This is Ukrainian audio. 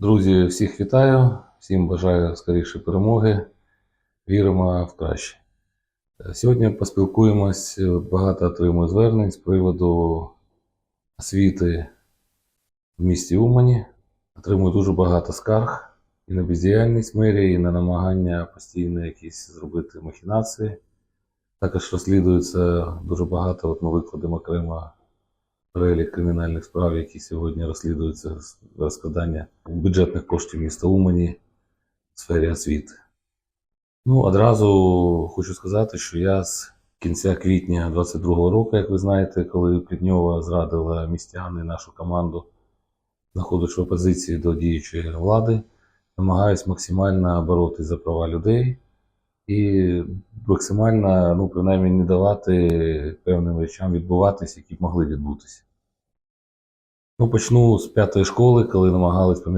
Друзі, всіх вітаю, всім бажаю скоріше перемоги. Віримо в краще. Е, Сьогодні поспілкуємось. Багато отримую звернень з приводу освіти в місті Умані. Отримую дуже багато скарг і на бездіяльність мерії, і на намагання постійно якісь зробити махінації. Також розслідується дуже багато. От ми викладемо окремо перелік кримінальних справ, які сьогодні розслідуються розкладання бюджетних коштів міста Умані в сфері освіти. Ну, одразу хочу сказати, що я з кінця квітня 22-го року, як ви знаєте, коли Плітньова зрадила містян і нашу команду, знаходячи в опозиції до діючої влади, намагаюсь максимально боротися за права людей і максимально, ну, принаймні, не давати певним речам відбуватися, які б могли відбутися. Ну, почну з п'ятої школи, коли намагались помі-